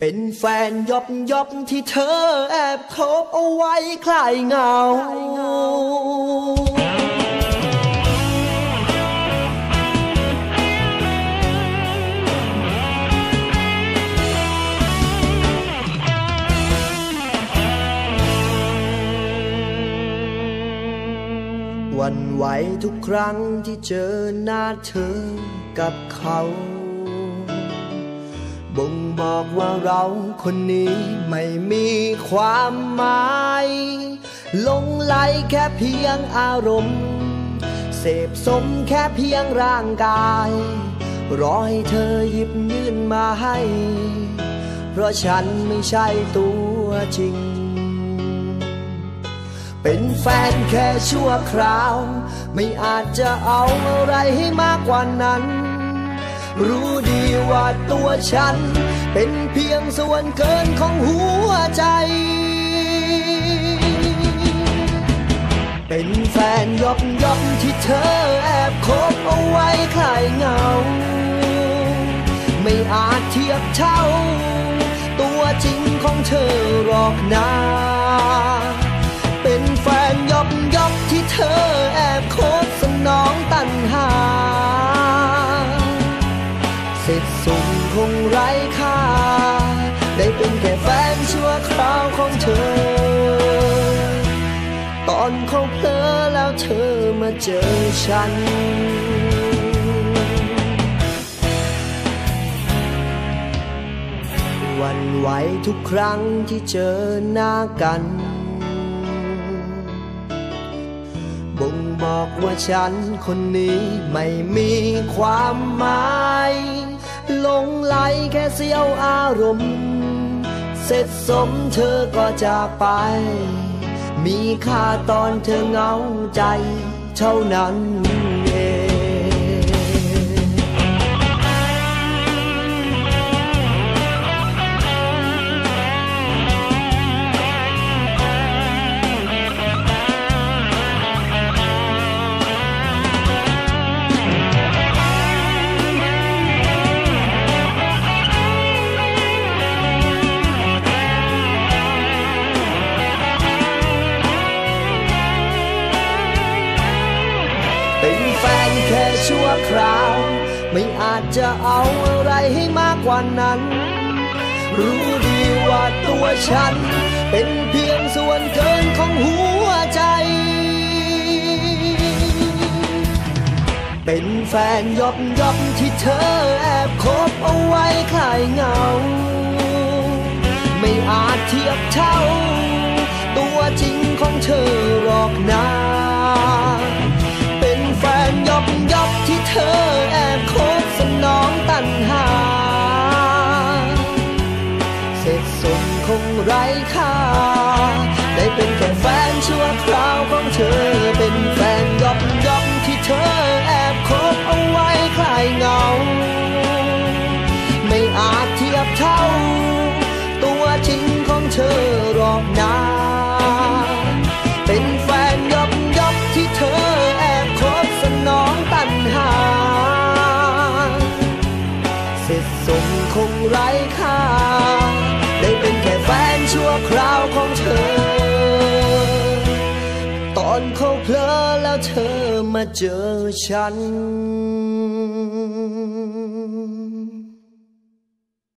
เป็นแฟนยบยบที่เธอแอบคบเอาไว้คลายเหงา วันไหวทุกครั้งที่เจอหน้าเธอกับเขา บ่งบอกว่าเราคนนี้ไม่มีความหมายหลงไหลแค่เพียงอารมณ์ เสพสมแค่เพียงร่างกาย รอให้เธอหยิบยื่นมาให้ เพราะฉันไม่ใช่ตัวจริง เป็นแฟนแค่ชั่วคราว ไม่อาจจะเอาอะไรให้มากกว่านั้น รู้ดีว่าตัวฉัน เป็นเพียงส่วนเกินของหัวใจ เป็นแฟนยบยบที่เธอแอบคบเอาไว้คลายเหงา ไม่อาจเทียบเท่า ตัวจริงของเธอหรอกนา เธอ ตอนเขาเพลอแล้วเธอมาเจอฉันวันไหวทุกครั้งที่เจอหน้ากัน บ่งบอกว่าฉันคนนี้ไม่มีความหมาย หลงไหลแค่เสี้ยวอารมณ์ เสร็จสมเธอก็จากไป มีค่าตอนเธอเหงาใจเท่านั้น ชั่วคราว ไม่อาจจะเอาอะไรให้มากกว่านั้น รู้ดีว่าตัวฉัน เป็นเพียงส่วนเกินของหัวใจ เป็นแฟนยบยบที่เธอแอบคบเอาไว้คลายเงา ไม่อาจเทียบเท่า ตัวจริงของเธอหรอกนา งไร้ค่า ได้เป็นแค่แฟนชั่วคราวของเธอ เป็นแฟนยบยบที่เธอแอบคบเอาไว้คลายเหงา ไม่อาจเทียบเท่า ตัวจริงของเธอหรอกนาเป็นแฟนยบยบที่เธอแอบคบสนองตันหาเสร็จสมคงไร้ค่า ชั่วคราวของเธอ ตอนเขาเพลอแล้วเธอมาเจอฉัน